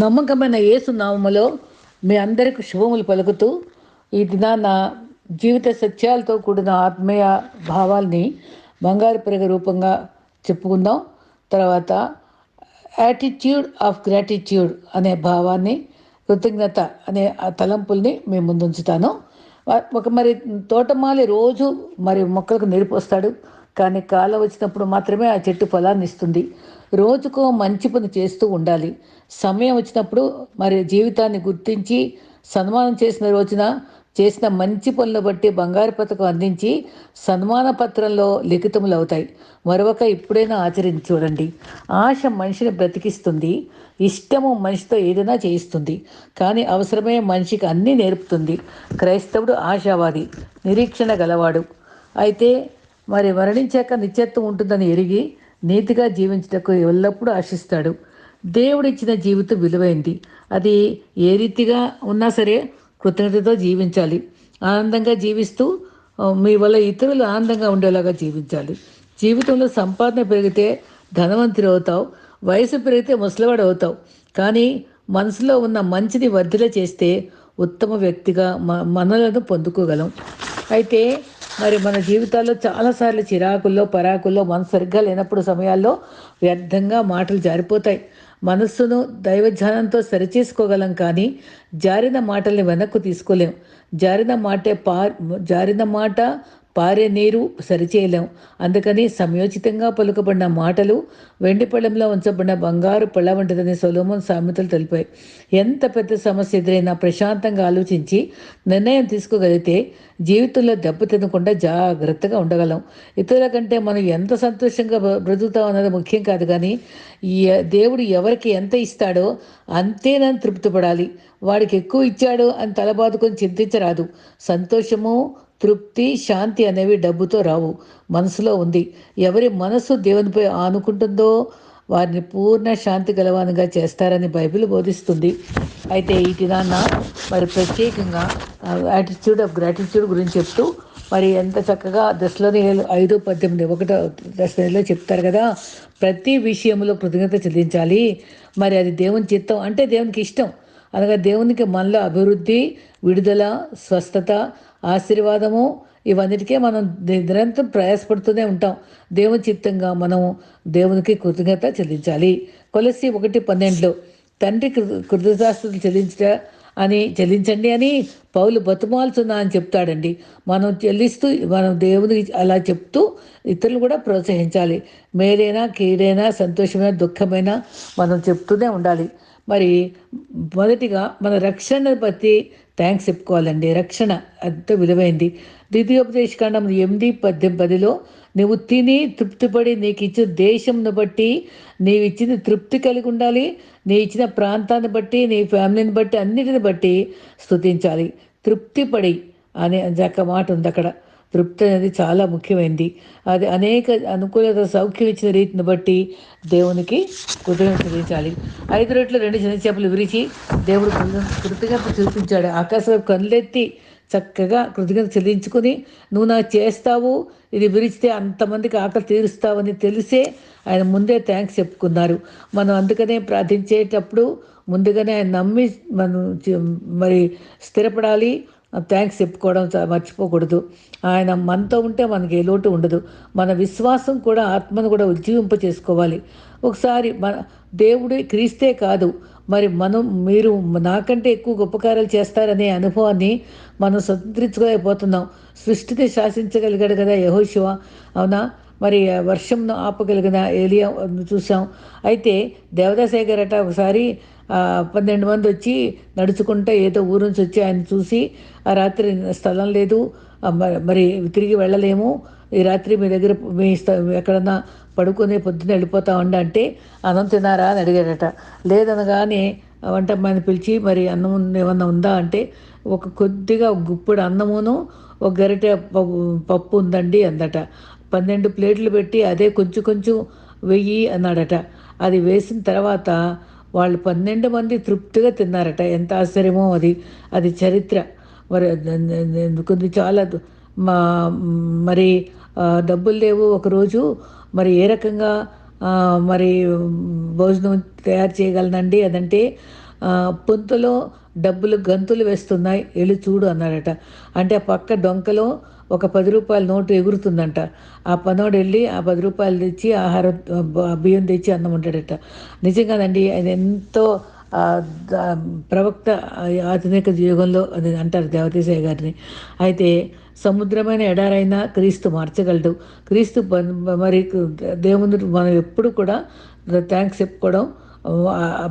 నమ్మకమైన యేసు నామములో మీ అందరికి శుభములు పలుకుతూ ఈ దినాన జీవిత సత్యాలతో కూడిన ఆత్మీయ భావాల్ని బంగారు పెరగ రూపంగా చెప్పుకుందాం. తర్వాత యాటిట్యూడ్ ఆఫ్ గ్రాటిట్యూడ్ అనే భావాన్ని కృతజ్ఞత అనే ఆ తలంపుల్ని మేము ముందుంచుతాను. ఒక మరి తోటమాలి రోజు మరి మొక్కలకు నీరు పోస్తాడు కానీ కాలం వచ్చినప్పుడు మాత్రమే ఆ చెట్టు ఫలాన్ని ఇస్తుంది. రోజుకో మంచి పని చేస్తూ ఉండాలి. సమయం వచ్చినప్పుడు మరి జీవితాన్ని గుర్తించి సన్మానం చేసిన రోజున చేసిన మంచి పనులు బట్టి బంగారు పథకం అందించి సన్మాన పత్రంలో లిఖితములు అవుతాయి. మరొక ఇప్పుడైనా ఆచరించి చూడండి. ఆశ మనిషిని బ్రతికిస్తుంది. ఇష్టము మనిషితో ఏదైనా చేయిస్తుంది. కానీ అవసరమే మనిషికి అన్నీ నేర్పుతుంది. క్రైస్తవుడు ఆశావాది నిరీక్షణ గలవాడు. అయితే మరి మరణించాక నిత్యత్వం ఉంటుందని ఎరిగి నీతిగా జీవించటకు ఎల్లప్పుడూ ఆశిస్తాడు. దేవుడిచ్చిన జీవితం విలువైంది. అది ఏ రీతిగా ఉన్నా సరే కృతజ్ఞతతో జీవించాలి. ఆనందంగా జీవిస్తూ మీ వల్ల ఇతరులు ఆనందంగా ఉండేలాగా జీవించాలి. జీవితంలో సంపాదన పెరిగితే ధనవంతులు అవుతావు. వయసు పెరిగితే ముసలివాడు అవుతావు. కానీ మనసులో ఉన్న మంచిని వర్ధిల చేస్తే ఉత్తమ వ్యక్తిగా మనలను పొందుకోగలం. అయితే మరి మన జీవితాల్లో చాలాసార్లు చిరాకుల్లో పరాకుల్లో మన సరిగ్గా లేనప్పుడు సమయాల్లో వ్యర్థంగా మాటలు జారిపోతాయి. మనస్సును దైవధ్యానంతో సరిచేసుకోగలం కానీ జారిన మాటల్ని వెనక్కు తీసుకోలేం. జారిన మాటే పా జారిన మాట పారే నీరు సరిచేయలేం. అందుకని సమయోచితంగా పలుకబడిన మాటలు వెండి పళ్ళెంలో ఉంచబడిన బంగారు పళ్ళ వంటిదని సొలోమన్ సామెతలు తెలిపాయి. ఎంత పెద్ద సమస్య ఎదురైనా ప్రశాంతంగా ఆలోచించి నిర్ణయం తీసుకోగలిగితే జీవితంలో దెబ్బ తినకుండా జాగ్రత్తగా ఉండగలం. ఇతరుల కంటే మనం ఎంత సంతోషంగా బ్రతుకుతాం అన్నది ముఖ్యం కాదు కానీ దేవుడు ఎవరికి ఎంత ఇస్తాడో అంతేనని తృప్తిపడాలి. వాడికి ఎక్కువ ఇచ్చాడు అని తలబాదుకొని చింతించరాదు. సంతోషము తృప్తి శాంతి అనేవి డబ్బుతో రావు. మనసులో ఉంది. ఎవరి మనసు దేవునిపై ఆనుకుంటుందో వారిని పూర్ణ శాంతి గలవానిగా చేస్తారని బైబిల్ బోధిస్తుంది. అయితే ఈ దినాన్న మరి ప్రత్యేకంగా యాటిట్యూడ్ ఆఫ్ గ్రాటిట్యూడ్ గురించి చెప్తూ మరి ఎంత చక్కగా దశలోని ఐదు పద్దెనిమిది ఒకటో దశలో చెప్తారు కదా ప్రతి విషయంలో కృతజ్ఞత చెల్లించాలి. మరి అది దేవుని చిత్తం అంటే దేవునికి ఇష్టం. అనగా దేవునికి మనలో అభివృద్ధి విడుదల స్వస్థత ఆశీర్వాదము ఇవన్నిటికే మనం నిరంతరం ప్రయాసపడుతూనే ఉంటాం. దేవుని చిత్తంగా మనం దేవునికి కృతజ్ఞత చెల్లించాలి. కొలసి ఒకటి పన్నెండులో తండ్రి కృతజ్ఞతాస్తులు చెల్లించట అని చెల్లించండి అని పౌలు బతుమాల్చున్నా అని చెప్తాడండి. మనం చెల్లిస్తూ మనం దేవుని అలా చెప్తూ ఇతరులు కూడా ప్రోత్సహించాలి. మేలైనా కీడైనా సంతోషమైన దుఃఖమైనా మనం చెప్తూనే ఉండాలి. మరి మొదటిగా మన రక్షణ బట్టి థ్యాంక్స్ చెప్పుకోవాలండి. రక్షణ అంత విలువైంది. ద్వితీయోపదేశకాండం ఎనిమిది పద్దెనిమిది పదిలో నువ్వు తిని తృప్తిపడి నీకు ఇచ్చిన దేశంను బట్టి నీవు ఇచ్చిన తృప్తి కలిగి ఉండాలి. నీ ఇచ్చిన ప్రాంతాన్ని బట్టి నీ ఫ్యామిలీని బట్టి అన్నిటిని బట్టి స్థుతించాలి తృప్తిపడి అనే ఒక మాట ఉంది అక్కడ తృప్తి అనేది చాలా ముఖ్యమైనది అది అనేక అనుకూలత సౌఖ్యం ఇచ్చిన రీతిని బట్టి దేవునికి కృతజ్ఞత చెల్లించాలి. ఐదు రెట్లు రెండు చిన్న చేపలు విరిచి దేవుడు కృతజ్ఞత చూపించాడు. ఆకాశం కళ్ళెత్తి చక్కగా కృతజ్ఞత చెల్లించుకుని నువ్వు నాకు చేస్తావు ఇది విరిచితే అంతమందికి ఆకలి తీరుస్తావని తెలిసే ఆయన ముందే థ్యాంక్స్ చెప్పుకున్నారు. మనం అందుకనే ప్రార్థించేటప్పుడు ముందుగానే ఆయన నమ్మి మనం మరి స్థిరపడాలి. థ్యాంక్స్ చెప్పుకోవడం మర్చిపోకూడదు. ఆయన మనతో ఉంటే మనకి ఏ లోటు ఉండదు. మన విశ్వాసం కూడా ఆత్మను కూడా ఉజ్జీవింప చేసుకోవాలి. ఒకసారి మన దేవుడే క్రీస్తే కాదు. మరి మనం మీరు నాకంటే ఎక్కువ గొప్పకారాలు చేస్తారనే అనుభవాన్ని మనం స్వతంత్రించుకోలేకపోతున్నాం. సృష్టిని శాసించగలిగాడు కదా యహోశివ అవునా? మరి వర్షంను ఆపగలిగిన ఏలియా చూసాం. అయితే దేవదాశేఖరట ఒకసారి పన్నెండు మంది వచ్చి నడుచుకుంటే ఏదో ఊరు నుంచి వచ్చి ఆయన చూసి ఆ రాత్రి స్థలం లేదు మరి తిరిగి వెళ్ళలేము ఈ రాత్రి మీ దగ్గర మీ ఎక్కడన్నా పడుకొని పొద్దున్న వెళ్ళిపోతా ఉండ అంటే అన్నం తినారా అని అడిగాడట. లేదనగానే వంటమ్మాయిని పిలిచి మరి అన్నం ఏమన్నా ఉందా? అంటే ఒక కొద్దిగా గుప్పుడు అన్నమును ఒక గరిటె పప్పు ఉందండి అందట. పన్నెండు ప్లేట్లు పెట్టి అదే కొంచెం కొంచెం వెయ్యి అన్నాడట. అది వేసిన తర్వాత వాళ్ళు పన్నెండు మంది తృప్తిగా తిన్నారట. ఎంత ఆశ్చర్యమో అది. అది చరిత్ర. మరి కొద్ది చాలా మా మరి డబ్బులు లేవు ఒకరోజు. మరి ఏ రకంగా మరి భోజనం తయారు చేయగలనండి? అదంటే పొంతలో డబ్బులు గంతులు వేస్తున్నాయి. వెళ్ళి చూడు అన్నాడట. అంటే ఆ పక్క డొంకలో ఒక పది రూపాయల నోటు ఎగురుతుందంట. ఆ పనోడు వెళ్ళి ఆ పది రూపాయలు తెచ్చి ఆహారం బియ్యం తెచ్చి అన్నం ఉంటాడట నిజంగానండి అది ఎంతో ప్రవక్త ఆధునిక యుగంలో అది అంటారు దేవతీసయ్య గారిని. అయితే సముద్రమైన ఎడారైనా క్రీస్తు మార్చగలడు. క్రీస్తు మరి దేవుని మనం ఎప్పుడు కూడా థ్యాంక్స్ చెప్పుకోవడం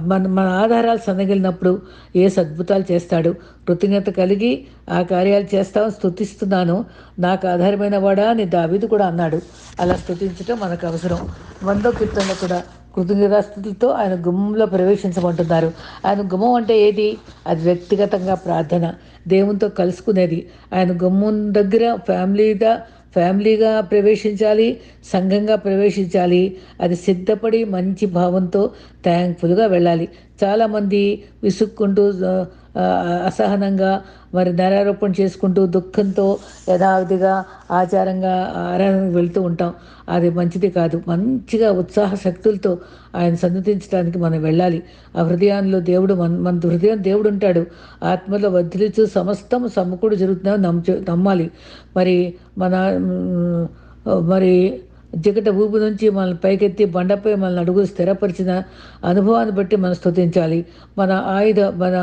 మన మన ఆధారాలు సన్నగిలినప్పుడు ఏ సద్భుతాలు చేస్తాడు? కృతజ్ఞత కలిగి ఆ కార్యాలు చేస్తాం స్థుతిస్తున్నాను నాకు ఆధారమైన వాడా అని దావీదు కూడా అన్నాడు. అలా స్థుతించడం మనకు అవసరం. వందో కీర్తనలో కూడా కృతజ్ఞతాస్థుతులతో ఆయన గుమ్మంలో ప్రవేశించమంటున్నారు. ఆయన గుమ్మం అంటే ఏది? అది వ్యక్తిగతంగా ప్రార్థన. దేవునితో కలుసుకునేది. ఆయన గుమ్మం దగ్గర ఫ్యామిలీగా ఫ్యామిలీగా ప్రవేశించాలి సంఘంగా ప్రవేశించాలి. అది సిద్ధపడి మంచి భావంతో థ్యాంక్ఫుల్గా వెళ్ళాలి. చాలామంది విసుక్కుంటూ అసహనంగా మరి నరారోపణ చేసుకుంటూ దుఃఖంతో యథావిధిగా ఆచారంగా ఆరాధనకు వెళ్తూ ఉంటాం. అది మంచిది కాదు. మంచిగా ఉత్సాహ శక్తులతో ఆయన సన్నతించడానికి మనం వెళ్ళాలి. ఆ హృదయాల్లో దేవుడు మన మన హృదయం దేవుడు ఉంటాడు. ఆత్మలో వదిలిచు సమస్తం సమకూడు జరుగుతుందని నమ్మ నమ్మాలి. మరి మన మరి జిగట ఊపు నుంచి మనల్ని పైకెత్తి బండపై మనల్ని అడుగు స్థిరపరిచిన అనుభవాన్ని బట్టి మనం స్థుతించాలి మన ఆయుధ మన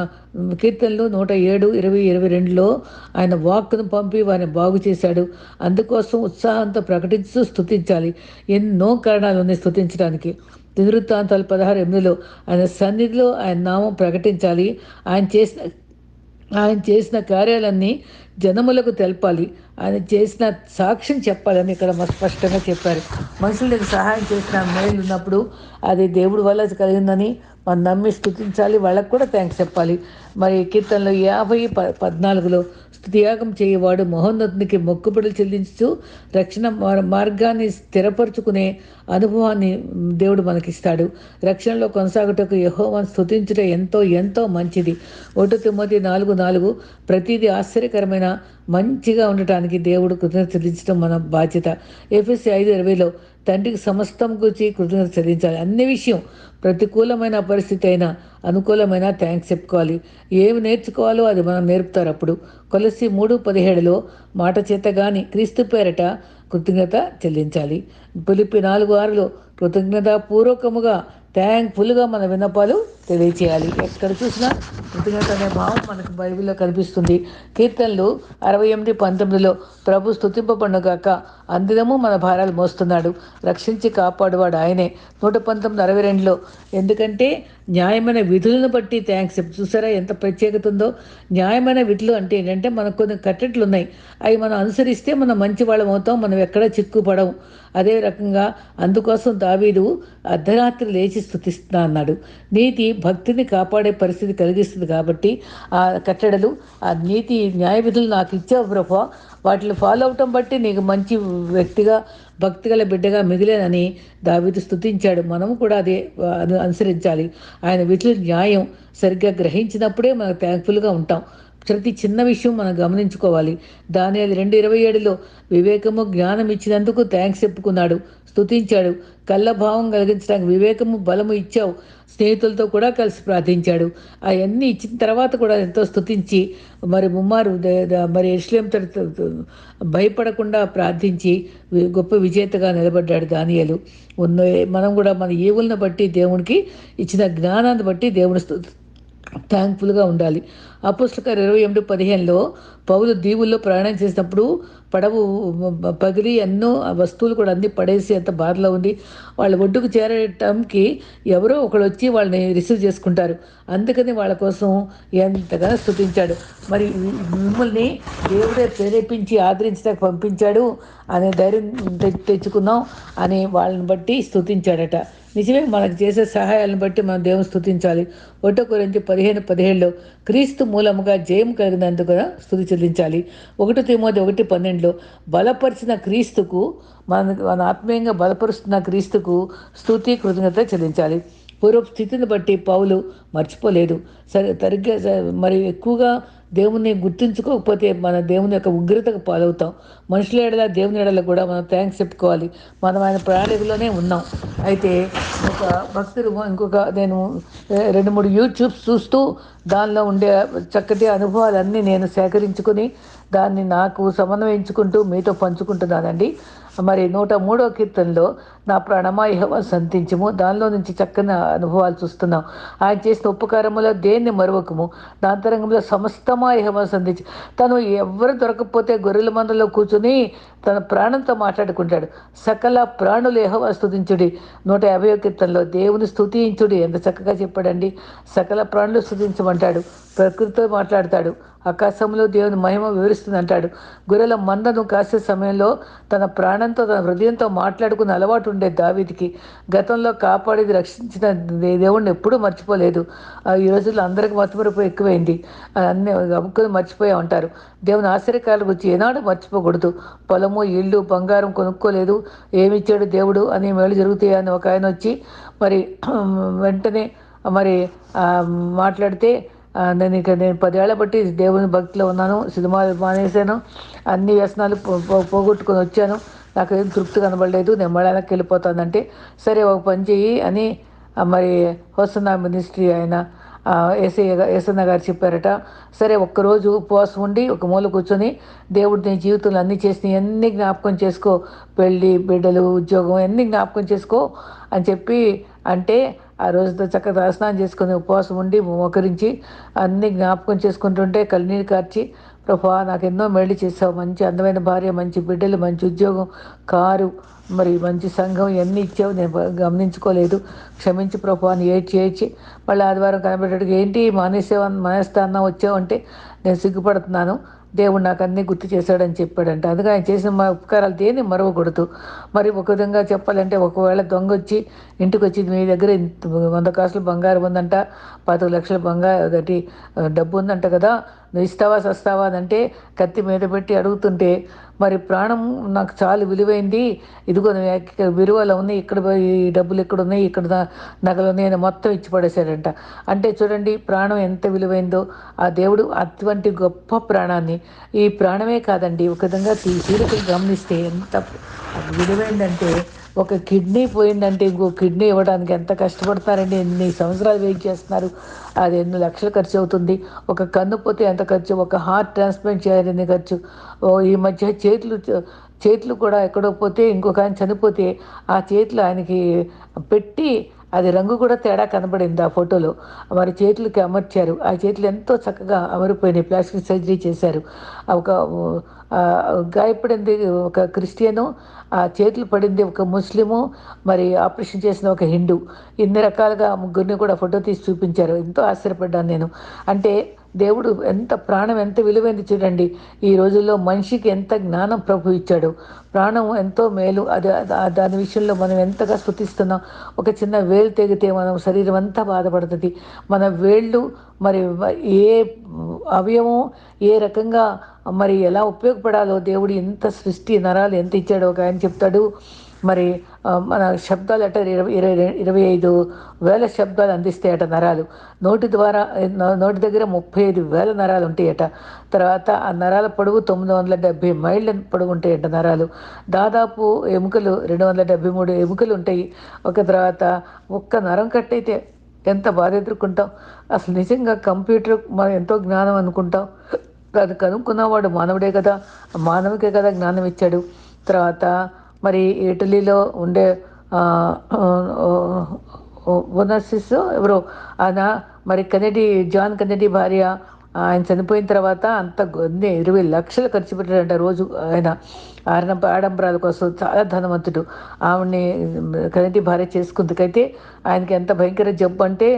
కీర్తనలు నూట ఏడు ఇరవై ఇరవై రెండులో ఆయన వాక్ను పంపి వారిని బాగు చేశాడు. అందుకోసం ఉత్సాహంతో ప్రకటిస్తూ స్థుతించాలి ఎన్నో కారణాలు ఉన్నాయి స్థుతించడానికి తిరువృత్తాంతాలు పదహారు ఎనిమిదిలో ఆయన సన్నిధిలో ఆయన నామం ప్రకటించాలి. ఆయన చేసిన ఆయన చేసిన కార్యాలన్నీ జనములకు తెలపాలి. ఆయన చేసిన సాక్ష్యం చెప్పాలని ఇక్కడ స్పష్టంగా చెప్పారు. మనుషులకు సహాయం చేసిన మేలు ఉన్నప్పుడు అది దేవుడి వల్ల కలిగిందని మనం నమ్మి స్థుతించాలి వాళ్ళకు కూడా థ్యాంక్స్ చెప్పాలి. మరి కీర్తనలో యాభై ప పద్నాలుగులో స్థుతియాగం చేయవాడు మహోన్నతునికి మొక్కుబడులు చెల్లించు రక్షణ మార్గాన్ని స్థిరపరచుకునే అనుభవాన్ని దేవుడు మనకిస్తాడు. రక్షణలో కొనసాగుటకు యహోవాన్ స్థుతించుట ఎంతో ఎంతో మంచిది. ఒకటి తొమ్మిది నాలుగు నాలుగు ప్రతిదీ ఆశ్చర్యకరమైన మంచిగా ఉండటానికి దేవుడు కృతజ్ఞత చెల్లించడం మన బాధ్యత. ఎఫ్ఎస్సి ఐదు ఇరవైలో తండ్రికి సమస్తం గురించి కృతజ్ఞత చెల్లించాలి. అన్ని విషయం ప్రతికూలమైన పరిస్థితి అయినా అనుకూలమైన థ్యాంక్స్ చెప్పుకోవాలి. ఏమి నేర్చుకోవాలో అది మనం నేర్పుతారు అప్పుడు. కొలసి మూడు పదిహేడులో మాట చేత కానీ క్రీస్తు పేరట కృతజ్ఞత చెల్లించాలి. పిలిపి నాలుగు ఆరులో కృతజ్ఞతాపూర్వకముగా థ్యాంక్ఫుల్గా మన విన్నపాలు తెలియచేయాలి ఎక్కడ చూసినా కృతజ్ఞత అనే భావం మనకు బైబిల్లో కనిపిస్తుంది. కీర్తనలు అరవై ఎనిమిది పంతొమ్మిదిలో ప్రభు స్థుతింపబడుగాక అందినము మన భారాలు మోస్తున్నాడు. రక్షించి కాపాడువాడు ఆయనే. నూట పంతొమ్మిది అరవై రెండులో ఎందుకంటే న్యాయమైన విధులను బట్టి థ్యాంక్స్. చూసారా ఎంత ప్రత్యేకత ఉందో? న్యాయమైన విధులు అంటే ఏంటంటే మనకు కొన్ని కట్టట్లు ఉన్నాయి. అవి మనం అనుసరిస్తే మనం మంచి వాళ్ళం అవుతాం. మనం ఎక్కడ చిక్కుపడం అదే రకంగా అందుకోసం దావీదు అర్ధరాత్రి లేచి స్థుతిస్తున్నా అన్నాడు. నీతి భక్తిని కాపాడే పరిస్థితి కలిగిస్తుంది కాబట్టి ఆ కట్టడలు ఆ నీతి న్యాయ విధులు నాకు ఇచ్చావు ప్రభా. వాటిని ఫాలో అవటం బట్టి నీకు మంచి వ్యక్తిగా భక్తిగల బిడ్డగా మిగిలేనని దావిది స్థుతించాడు మనము కూడా అదే అనుసరించాలి. ఆయన విధులు న్యాయం సరిగ్గా గ్రహించినప్పుడే మనకు థ్యాంక్ఫుల్గా ఉంటాం. ప్రతి చిన్న విషయం మనం గమనించుకోవాలి. దాని అది రెండు ఇరవై ఏడులో వివేకము జ్ఞానం ఇచ్చినందుకు థ్యాంక్స్ చెప్పుకున్నాడు. స్థుతించాడు కళ్ళభావం కలిగించడానికి వివేకము బలము ఇచ్చావు. స్నేహితులతో కూడా కలిసి ప్రార్థించాడు. అవన్నీ ఇచ్చిన తర్వాత కూడా ఎంతో స్థుతించి మరి ముమ్మారు మరి ఎస్లేం భయపడకుండా ప్రార్థించి గొప్ప విజేతగా నిలబడ్డాడు దానియలు. ఉన్న మనం కూడా మన ఏవులను బట్టి దేవునికి ఇచ్చిన జ్ఞానాన్ని బట్టి దేవుని థ్యాంక్ఫుల్గా ఉండాలి. అపుస్తకారు ఇరవై ఎనిమిది పదిహేనులో పౌలు దీవుల్లో ప్రయాణం చేసినప్పుడు పడవు పగిలి ఎన్నో వస్తువులు కూడా అన్ని పడేసి అంత బాధలో ఉంది వాళ్ళ ఒడ్డుకు చేరటంకి ఎవరో ఒకడు వచ్చి వాళ్ళని రిసీవ్ చేసుకుంటారు. అందుకని వాళ్ళ కోసం ఎంతగా స్థుతించాడు మరి మిమ్మల్ని దేవుడే ప్రేరేపించి ఆదరించడానికి పంపించాడు అనే ధైర్యం తెచ్చుకున్నాం అని వాళ్ళని బట్టి స్థుతించాడట నిజమే మనకు చేసే సహాయాలను బట్టి మనం దేవుని స్థుతించాలి. ఒకటో కొరించి పదిహేను పదిహేడులో క్రీస్తు మూలముగా జయం కలిగినందుకు స్థుతి చెల్లించాలి. ఒకటి తిమోది ఒకటి పన్నెండులో బలపరిచిన క్రీస్తుకు మన మన ఆత్మీయంగా బలపరుస్తున్న క్రీస్తుకు స్థుతి కృతజ్ఞత చెల్లించాలి. పూర్వ స్థితిని బట్టి పౌలు మర్చిపోలేదు. సరే తరిగ్గా మరి ఎక్కువగా దేవుణ్ణి గుర్తుంచుకోకపోతే మన దేవుని యొక్క ఉగ్రతకు పాలవుతాం. మనుషుల ఎడల దేవుని ఎడల కూడా మనం థ్యాంక్స్ చెప్పుకోవాలి. మనం ఆయన ప్రణాళికలోనే ఉన్నాం. అయితే ఒక భక్తులు ఇంకొక నేను రెండు మూడు యూట్యూబ్స్ చూస్తూ దానిలో ఉండే చక్కటి అనుభవాలన్నీ నేను సేకరించుకొని దాన్ని నాకు సమన్వయించుకుంటూ మీతో పంచుకుంటున్నానండి. మరి నూట మూడో కీర్తనలో నా ప్రాణమా యెహోవా సంతించము దానిలో నుంచి చక్కని అనుభవాలు చూస్తున్నాం. ఆయన చేసిన ఉపకారములో దేన్ని మరవకము? దాంతరంగంలో అంతరంగంలో సమస్తమా సంధించి తను ఎవరు దొరకకపోతే గొర్రెల మందలో కూర్చుని తన ప్రాణంతో మాట్లాడుకుంటాడు. సకల ప్రాణులు యెహోవా స్థుతించుడి నూట యాభై కీర్తనలో దేవుని స్థుతించుడి ఎంత చక్కగా చెప్పాడండి. సకల ప్రాణులు స్థుతించమంటాడు ప్రకృతితో మాట్లాడతాడు. ఆకాశంలో దేవుని మహిమ వివరిస్తుంది అంటాడు గొర్రెల మందను కాసే సమయంలో తన ప్రాణంతో తన హృదయంతో మాట్లాడుకున్న అలవాటు ఉండే దావిదికి. గతంలో కాపాడేది రక్షించిన దేవుడిని దేవుణ్ణి ఎప్పుడూ మర్చిపోలేదు. ఆ, ఈ రోజుల్లో అందరికి మతిమరుపు ఎక్కువైంది. అన్నీ అన్ని మర్చిపోయా ఉంటారు దేవుని ఆశ్చర్యకాల గురించి ఏనాడు మర్చిపోకూడదు. పొలము ఇల్లు బంగారం కొనుక్కోలేదు. ఏమిచ్చాడు దేవుడు అని మేలు జరుగుతాయి అని ఒక ఆయన వచ్చి మరి వెంటనే మరి మాట్లాడితే నేను ఇక నేను పదేళ్ళ బట్టి దేవుని భక్తిలో ఉన్నాను సినిమాలు మానేశాను అన్ని వ్యసనాలు పోగొట్టుకొని వచ్చాను. నాకు ఏం తృప్తి కనబడలేదు నేను మళ్ళీ వెళ్ళిపోతానంటే సరే ఒక పని చెయ్యి అని మరి హోసనా మినిస్ట్రీ ఆయన ఆ, ఏసన్న గారు చెప్పారట. సరే ఒక్కరోజు ఉపవాసం ఉండి ఒక మూల కూర్చొని దేవుడు నీ జీవితంలో అన్నీ చేసిన అన్ని జ్ఞాపకం చేసుకో. పెళ్ళి బిడ్డలు ఉద్యోగం అన్ని జ్ఞాపకం చేసుకో అని చెప్పి అంటే ఆ రోజుతో చక్కగా స్నానం చేసుకుని ఉపవాసం ఉండి మోకరించి అన్ని జ్ఞాపకం చేసుకుంటుంటే కన్నీరు కార్చి ప్రభా నాకు ఎన్నో మేళ్ళు చేసావు మంచి అందమైన భార్య మంచి బిడ్డలు మంచి ఉద్యోగం కారు మరి మంచి సంఘం ఇవన్నీ ఇచ్చావు. నేను గమనించుకోలేదు. క్షమించి ప్రభు అని ఏడ్చి ఏడ్చి మళ్ళీ ఆదివారం కనబెట్టడానికి ఏంటి మానేసేవా మానేస్తా అన్నా వచ్చావంటే నేను సిగ్గుపడుతున్నాను. దేవుడు నాకు అన్నీ గుర్తు చేశాడని చెప్పాడంట. అందుకే ఆయన చేసిన మా ఉపకారాలు దేన్ని మరవకూడదు. మరి ఒక విధంగా చెప్పాలంటే ఒకవేళ దొంగ వచ్చి ఇంటికి వచ్చి మీ దగ్గర వంద కాసులు బంగారం ఉందంట పాతిక లక్షల బంగారు ఒకటి డబ్బు ఉందంట కదా నువ్వు ఇస్తావా సస్తావా అని అంటే కత్తి మీద పెట్టి అడుగుతుంటే మరి ప్రాణం నాకు చాలా విలువైంది. ఇదిగో ఇక్కడ విలువలో ఉన్నాయి ఇక్కడ పోయి ఈ డబ్బులు ఇక్కడ ఉన్నాయి? ఇక్కడ నగలు ఉన్నాయి అని మొత్తం ఇచ్చి పడేశాడంట. అంటే చూడండి ప్రాణం ఎంత విలువైందో. ఆ దేవుడు అటువంటి గొప్ప ప్రాణాన్ని ఈ ప్రాణమే కాదండి. ఒక విధంగా తీరిక గమనిస్తే ఎంత విలువైందంటే ఒక కిడ్నీ పోయిందంటే ఇంకో కిడ్నీ ఇవ్వడానికి ఎంత కష్టపడతారండి? ఎన్ని సంవత్సరాలు వెయిట్ చేస్తున్నారు? అది ఎన్ని లక్షలు ఖర్చు అవుతుంది? ఒక కన్ను పోతే ఎంత ఖర్చు? ఒక హార్ట్ ట్రాన్స్ప్లాంట్ చేయాలని ఖర్చు? ఓ ఈ మధ్య చేతులు చేతులు కూడా ఎక్కడో పోతే ఇంకొక ఆయన చనిపోతే ఆ చేతులు ఆయనకి పెట్టి అది రంగు కూడా తేడా కనబడింది ఆ ఫోటోలో. మరి చేతులకి అమర్చారు. ఆ చేతులు ఎంతో చక్కగా అమరిపోయినాయి. ప్లాస్టిక్ సర్జరీ చేశారు. ఒక గాయపడింది ఒక క్రిస్టియను ఆ చేతులు పడింది ఒక ముస్లిము మరి ఆపరేషన్ చేసిన ఒక హిందూ. ఇన్ని రకాలుగా ముగ్గురిని కూడా ఫోటో తీసి చూపించారు. ఎంతో ఆశ్చర్యపడ్డాను నేను. అంటే దేవుడు ఎంత ప్రాణం ఎంత విలువైంది చూడండి. ఈ రోజుల్లో మనిషికి ఎంత జ్ఞానం ప్రభు ఇచ్చాడు. ప్రాణం ఎంతో మేలు. అది దాని విషయంలో మనం ఎంతగా స్ఫుతిస్తున్నాం ఒక చిన్న వేలు తెగితే మనం శరీరం అంతా బాధపడుతుంది. మన వేళ్ళు మరి ఏ అవయవం ఏ రకంగా మరి ఎలా ఉపయోగపడాలో దేవుడు ఎంత సృష్టి నరాలు ఎంత ఇచ్చాడో ఒక ఆయన చెప్తాడు. మరి మన శబ్దాలు అట ఇరవై ఇరవై ఇరవై ఐదు వేల శబ్దాలు అందిస్తాయట నరాలు. నోటి ద్వారా నోటి దగ్గర ముప్పై ఐదు వేల నరాలు ఉంటాయట తర్వాత ఆ నరాల పొడవు తొమ్మిది వందల డెబ్బై మైళ్ళ పొడవు ఉంటాయట నరాలు. దాదాపు ఎముకలు రెండు వందల డెబ్బై మూడు ఎముకలు ఉంటాయి. ఒక తర్వాత ఒక్క నరం కట్టయితే ఎంత బాధ ఎదుర్కొంటాం? అసలు నిజంగా కంప్యూటర్ మనం ఎంతో జ్ఞానం అనుకుంటాం. కనుక్కున్నవాడు మానవుడే కదా. మానవుకే కదా జ్ఞానం ఇచ్చాడు. తర్వాత మరి ఇటలీలో ఉండే ఒనసిస్ ఎవరో ఆయన మరి కెనడీ జాన్ కెనడీ భార్య ఆయన చనిపోయిన తర్వాత అంత గొంది ఇరవై లక్షలు ఖర్చు పెట్టాడంట రోజు ఆయన. ఆడంబ ఆడంబరాల కోసం చాలా ధనవంతుడు. ఆవిడ్ని కెనడీ భార్య చేసుకుందుకైతే ఆయనకి ఎంత భయంకర జబ్బు అంటే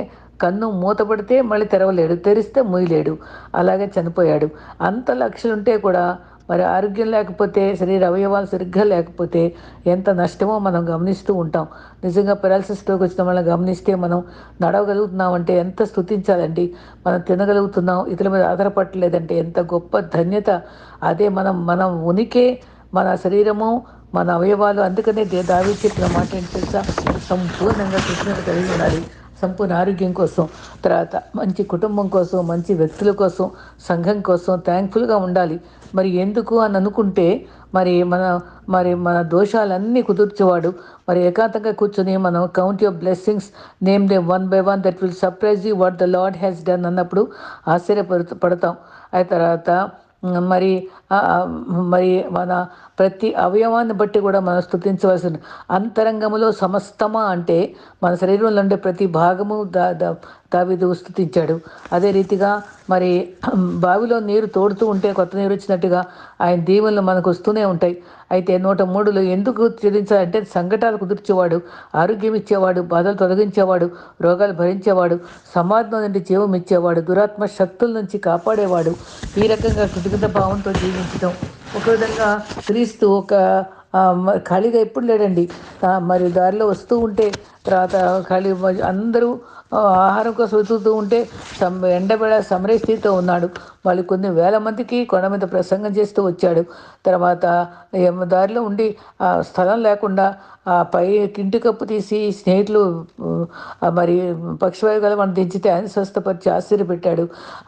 కన్ను మూతపడితే మళ్ళీ తెరవలేడు తెరిస్తే మూయలేడు అలాగే చనిపోయాడు. అంత లక్షలుంటే కూడా మరి ఆరోగ్యం లేకపోతే శరీర అవయవాలు సరిగ్గా లేకపోతే ఎంత నష్టమో మనం గమనిస్తూ ఉంటాం. నిజంగా పెరాలసిస్లోకి వచ్చిన వాళ్ళని గమనిస్తే మనం నడవగలుగుతున్నామంటే ఎంత స్థుతించాలండి మనం తినగలుగుతున్నాం ఇతరుల మీద ఆధారపడలేదంటే ఎంత గొప్ప ధన్యత. అదే మనం మనం ఉనికి మన శరీరము మన అవయవాలు. అందుకనే దే- చెప్పిన మాట ఏంటి తెలుసా? సంపూర్ణంగా కృష్ణుడు కలిగి ఉండాలి. సంపూర్ణ ఆరోగ్యం కోసం తర్వాత మంచి కుటుంబం కోసం మంచి వ్యక్తుల కోసం సంఘం కోసం థ్యాంక్ఫుల్గా ఉండాలి. మరి ఎందుకు అని అనుకుంటే మరి మన మరి మన దోషాలన్నీ కుదుర్చేవాడు మరి ఏకాంతంగా కూర్చొని మనం count your blessings name them one by one that will surprise you what the Lord has done అన్నప్పుడు ఆశ్చర్యపడు పడతాం. ఆ తర్వాత మరి మరి మన ప్రతి అవయవాన్ని బట్టి కూడా మనం స్థుతించవలసిన అంతరంగములో సమస్తమా అంటే మన శరీరంలో ఉండే ప్రతి భాగము దా దావిదు స్థుతించాడు. అదే రీతిగా మరి బావిలో నీరు తోడుతూ ఉంటే కొత్త నీరు వచ్చినట్టుగా ఆయన దీవెనలు మనకు వస్తూనే ఉంటాయి. అయితే నూట మూడులో ఎందుకు చెల్లించాలంటే సంఘటాలు కుదిర్చేవాడు ఆరోగ్యం ఇచ్చేవాడు బాధలు తొలగించేవాడు రోగాలు భరించేవాడు సమాధం నుండి జీవం ఇచ్చేవాడు దురాత్మ శక్తుల నుంచి కాపాడేవాడు. ఈ రకంగా కృతజ్ఞత భావంతో అంకితం ఒక విధంగా క్రీస్తు ఒక ఖాళీగా ఎప్పుడు లేడండి? మరి దారిలో వస్తూ ఉంటే తర్వాత ఖాళీ అందరూ ఆహారం కోసం వెతుకుతూ ఉంటే సం ఎండబెడ సమరయ స్థితితో ఉన్నాడు. వాళ్ళు కొన్ని వేల మందికి కొండ మీద ప్రసంగం చేస్తూ వచ్చాడు. తర్వాత దారిలో ఉండి స్థలం లేకుండా ఆ పై కింటి కప్పు తీసి స్నేహితులు మరి పక్షవాయుగా మనం దించితే ఆయన స్వస్థపరిచి ఆశ్చర్యపెట్టాడు.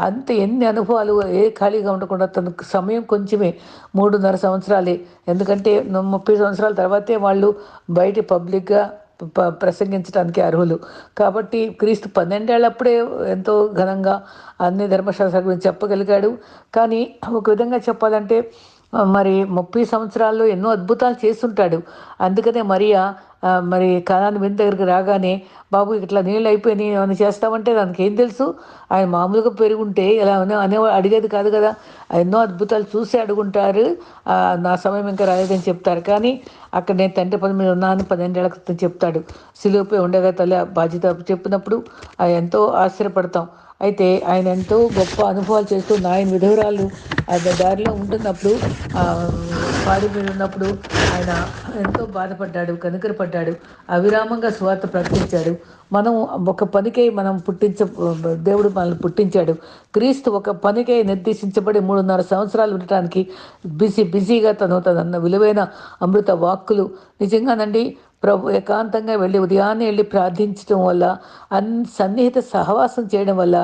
అంత ఎన్ని అనుభవాలు ఏ ఖాళీగా ఉండకుండా తన సమయం కొంచెమే మూడున్నర సంవత్సరాలే. ఎందుకంటే ముప్పై సంవత్సరాల తర్వాతే వాళ్ళు బయట పబ్లిక్గా ప్రసంగించడానికి అర్హులు. కాబట్టి క్రీస్తు పన్నెండేళ్ళప్పుడే ఎంతో ఘనంగా అన్ని ధర్మశాస్త్రాల గురించి చెప్పగలిగాడు. కానీ ఒక విధంగా చెప్పాలంటే మరి ముప్పై సంవత్సరాల్లో ఎన్నో అద్భుతాలు చేస్తుంటాడు. అందుకనే మరియా మరి కణాన్ని విని దగ్గరికి రాగానే బాబు ఇట్లా నీళ్ళు అయిపోయినాయి ఏమైనా చేస్తామంటే దానికి ఏం తెలుసు? ఆయన మామూలుగా పెరుగుంటే ఎలా అనే అడిగేది కాదు కదా. ఎన్నో అద్భుతాలు చూసి అడుగుంటారు. నా సమయం ఇంకా రాలేదని చెప్తారు. కానీ అక్కడ నేను తండ్రి పని మీద ఉన్నాను. పన్నెండేళ్ళ క్రితం చెప్తాడు. సిలువుపై ఉండగా తల్లి బాధ్యత చెప్పినప్పుడు ఎంతో ఆశ్చర్యపడతాం. అయితే ఆయన ఎంతో గొప్ప అనుభవాలు చేస్తూ నాయన విధవరాలు దారిలో ఉంటున్నప్పుడు పాడి మీద ఉన్నప్పుడు ఆయన ఎంతో బాధపడ్డాడు కనుకరపడ్డాడు అవిరామంగా స్వార్థ ప్రకటించాడు. మనం ఒక పనికై మనం పుట్టించ దేవుడు మనల్ని పుట్టించాడు. క్రీస్తు ఒక పనికై నిర్దేశించబడి మూడున్నర సంవత్సరాలు ఉండటానికి బిజీ బిజీగా తను తనన్న విలువైన అమృత వాక్కులు. నిజంగానండి ప్రభు ఏకాంతంగా వెళ్ళి ఉదయాన్నే వెళ్ళి ప్రార్థించడం వల్ల అన్ సన్నిహిత సహవాసం చేయడం వల్ల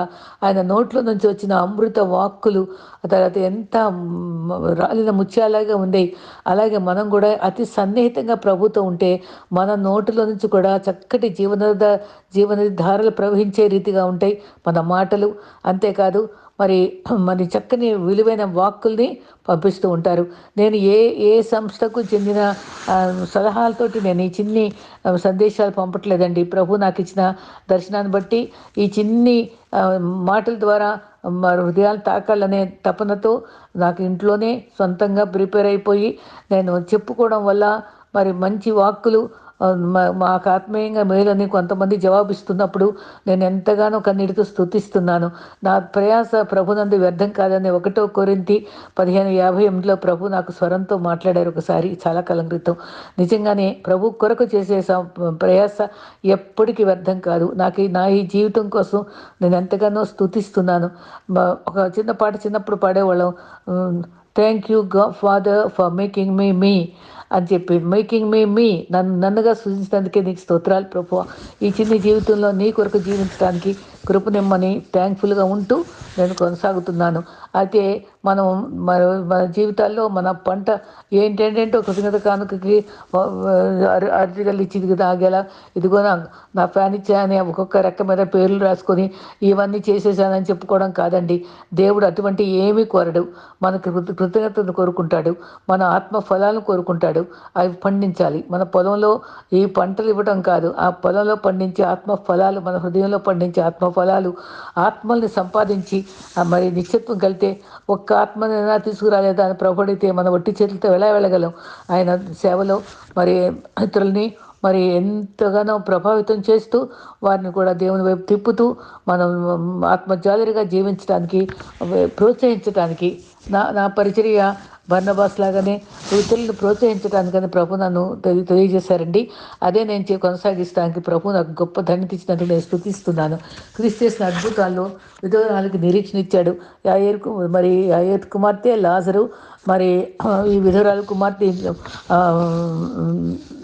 ఆయన నోట్లో నుంచి వచ్చిన అమృత వాక్కులు తర్వాత ఎంత రాలిన ముత్యాలాగా ఉండేవి అలాగే మనం కూడా అతి సన్నిహితంగా ప్రభుతో ఉంటే మన నోటిలో నుంచి కూడా చక్కటి జీవన జీవన ధారలు ప్రవహించే రీతిగా ఉంటాయి మన మాటలు. అంతేకాదు మరి మరి చక్కని విలువైన వాక్కుల్ని పంపిస్తూ ఉంటారు. నేను ఏ ఏ సంస్థకు చెందిన సలహాలతోటి నేను ఈ చిన్ని సందేశాలు పంపట్లేదండి. ప్రభు నాకు ఇచ్చిన దర్శనాన్ని బట్టి ఈ చిన్ని మాటల ద్వారా హృదయాలు తాకాలనే తపనతో నాకు ఇంట్లోనే సొంతంగా ప్రిపేర్ అయిపోయి నేను చెప్పుకోవడం వల్ల మరి మంచి వాక్కులు మాకు ఆత్మీయంగా మేలని కొంతమంది జవాబిస్తున్నప్పుడు నేను ఎంతగానో కన్నీటితో స్థుతిస్తున్నాను నా ప్రయాస ప్రభునందు వ్యర్థం కాదని ఒకటో కోరింతి పదిహేను యాభై ఎనిమిదిలో ప్రభు నాకు స్వరంతో మాట్లాడారు ఒకసారి చాలా కాలం క్రితం. నిజంగానే ప్రభు కొరకు చేసే ప్రయాస ఎప్పటికీ వ్యర్థం కాదు. నాకు నా ఈ జీవితం కోసం నేను ఎంతగానో స్థుతిస్తున్నాను ఒక చిన్న పాట చిన్నప్పుడు పాడేవాళ్ళం. థ్యాంక్ యూ గా father for making me me అని చెప్పి మేకింగ్ మీ మీ నన్ను నన్నుగా సూచించినందుకే నీకు స్తోత్రాలు ప్రభు. ఈ చిన్న జీవితంలో నీ కొరకు జీవించడానికి కృపనిమ్మని థ్యాంక్ఫుల్గా ఉంటూ నేను కొనసాగుతున్నాను. అయితే మనం మన మన జీవితాల్లో మన పంట ఏంటంటే కృతజ్ఞత కానుకకి అర్టికల్ ఇచ్చింది కదా తాగేలా ఇదిగో నా ఫ్యాన్ ఇచ్చాయని ఒక్కొక్క రెక్క మీద పేర్లు రాసుకొని ఇవన్నీ చేసేసానని చెప్పుకోవడం కాదండి. దేవుడు అటువంటి ఏమీ కోరడు. మన కృతజ్ఞతను కోరుకుంటాడు. మన ఆత్మ ఫలాలను కోరుకుంటాడు. అవి పండించాలి. మన పొలంలో ఈ పంటలు ఇవ్వడం కాదు. ఆ పొలంలో పండించే ఆత్మ ఫలాలు మన హృదయంలో పండించే ఆత్మ ఫలాలు ఆత్మల్ని సంపాదించి మరి నిశ్చిత్వం అయితే ఒక్క ఆత్మనైనా తీసుకురాలేదా అని ప్రభుడితే మన ఒట్టి చేతులతో ఎలా వెళ్ళగలం? ఆయన సేవలో మరి ఇతరుల్ని మరి ఎంతగానో ప్రభావితం చేస్తూ వారిని కూడా దేవుని వైపు తిప్పుతూ మనం ఆత్మజాలిగా జీవించడానికి ప్రోత్సహించడానికి నా నా పరిచర్య బర్ణబాస్ లాగానే ఇతరులను ప్రోత్సహించడానికని ప్రభు నన్ను తెలి తెలియజేశారండి. అదే నేను కొనసాగిస్తానికి ప్రభు నాకు గొప్ప ధన్యత ఇచ్చినట్టు నేను స్థుతిస్తున్నాను. క్రీస్తు అద్భుతాల్లో విధవరాలకి నిరీక్షణ ఇచ్చాడు. యాయర్ మరి యాయర్ కుమార్తె లాజరు మరి ఈ విధవరాల కుమార్తె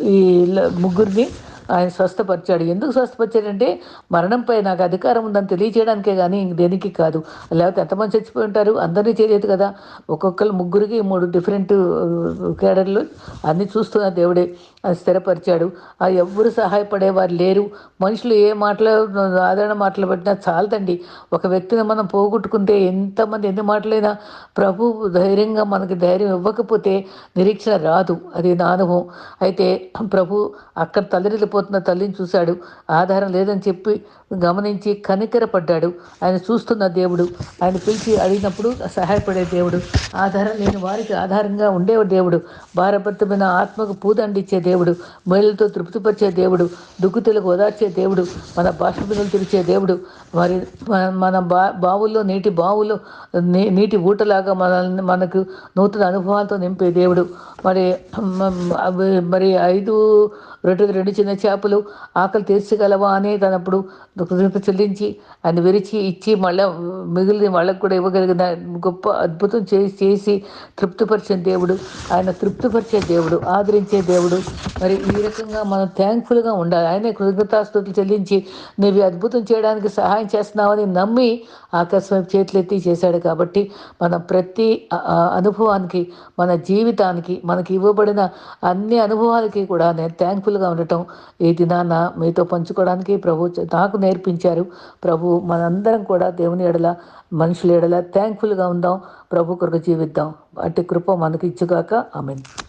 ఈ ముగ్గురిని ఆయన స్వస్థపరిచాడు. ఎందుకు స్వస్థపరిచాడంటే మరణంపై నాకు అధికారం ఉందని తెలియజేయడానికే కానీ దేనికి కాదు. లేకపోతే ఎంతమంది చచ్చిపోయి ఉంటారు? అందరినీ చేయలేదు కదా. ఒక్కొక్కరు ముగ్గురికి మూడు డిఫరెంట్ uh, కేడర్లు అన్నీ చూస్తున్న దేవుడే. స్థిరపరిచాడు. ఆ ఎవ్వరు సహాయపడేవారు లేరు. మనుషులు ఏ మాటలు ఆదరణ మాటలు పెట్టినా చాలదండి. ఒక వ్యక్తిని మనం పోగొట్టుకుంటే ఎంతమంది ఎన్ని మాటలైనా ప్రభు ధైర్యంగా మనకి ధైర్యం ఇవ్వకపోతే నిరీక్షణ రాదు. అది నా అనుభవం. అయితే ప్రభు అక్కడ తలరిల్లిపోతున్న తల్లిని చూశాడు. ఆధారం లేదని చెప్పి గమనించి కనికరపడ్డాడు. ఆయన చూస్తున్న దేవుడు ఆయన పిలిచి అడిగినప్పుడు సహాయపడే దేవుడు ఆధారం లేని వారికి ఆధారంగా ఉండే దేవుడు భారభర్తమైన ఆత్మకు పూదండిచ్చే దేవుడు మహిళలతో తృప్తిపరిచే దేవుడు దుగ్గుతులకు ఓదార్చే దేవుడు మన బాష్పీనులు తెరిచే దేవుడు మరి మన బా బావుల్లో నీటి బావుల్లో నీటి ఊటలాగా మనల్ని మనకు నూతన అనుభవాలతో నింపే దేవుడు. మరి మరి ఐదు రెండు రెండు చిన్న చేపలు ఆకలి తీర్చగలవా అని తనప్పుడు కృతజ్ఞత చెల్లించి ఆయన విరిచి ఇచ్చి మళ్ళీ మిగిలిన వాళ్ళకు కూడా ఇవ్వగలిగిన గొప్ప అద్భుతం చేసి చేసి తృప్తిపరిచిన దేవుడు ఆయన తృప్తిపరిచే దేవుడు ఆదరించే దేవుడు. మరి ఈ రకంగా మనం థ్యాంక్ఫుల్గా ఉండాలి. ఆయనే కృతజ్ఞతాస్తుతులు చెల్లించి నీవి అద్భుతం చేయడానికి సహాయం చేస్తున్నావని నమ్మి ఆకాశం చేతులెత్తి చేశాడు కాబట్టి మన ప్రతి అనుభవానికి మన జీవితానికి మనకి ఇవ్వబడిన అన్ని అనుభవాలకి కూడా నేను థ్యాంక్ఫుల్గా ఉండటం ఈ దినాన మీతో పంచుకోవడానికి ప్రభు నాకు నేర్పించారు. ప్రభు మనందరం కూడా దేవుని ఎడల మనుషుల ఎడల థ్యాంక్ఫుల్గా ఉందాం. ప్రభు కొరకు జీవిద్దాం. అట్టి కృప మనకి ఇచ్చుగాక. ఆమెను.